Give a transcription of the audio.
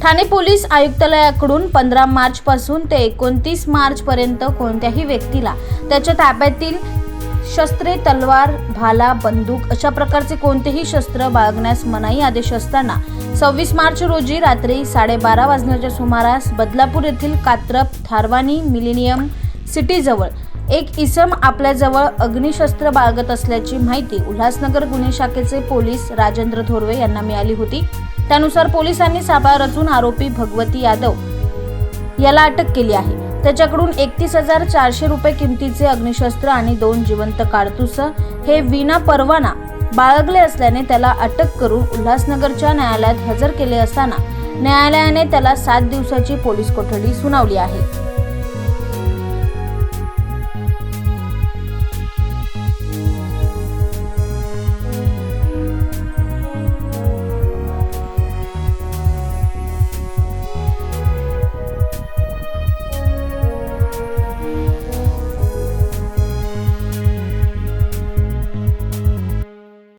Thane police आयुक्तालयाकडून पंधरा मार्च पासून ते एकोणतीस मार्च पर्यंत कोणत्याही व्यक्तीला त्याच्या ताब्यातील शस्त्रे तलवार भाला बंदूक अशा प्रकारचे कोणतेही शस्त्र बाळगण्यास मनाई आदेश असताना सव्वीस मार्च रोजी रात्री साडेबारा वाजण्याच्या सुमारास बदलापूर येथील कात्रप थारवानी मिलेनियम सिटीजवळ एक इसम आपल्याजवळ अग्निशस्त्र बाळगत असल्याची माहिती उल्हासनगर गुन्हे शाखेचे पोलीस राजेंद्र थोरवे यांना मिळाली होती. त्यानुसार पोलिसांनी सापळा रचून आरोपी भगवती यादव याला अटक केली आहे. त्याच्याकडून एकतीस हजार चारशे रुपये किमतीचे अग्निशस्त्र आणि दोन जिवंत काडतुस हे विना परवाना बाळगले असल्याने त्याला अटक करून उल्हासनगरच्या न्यायालयात हजर केले असताना न्यायालयाने त्याला सात दिवसाची पोलीस कोठडी सुनावली आहे.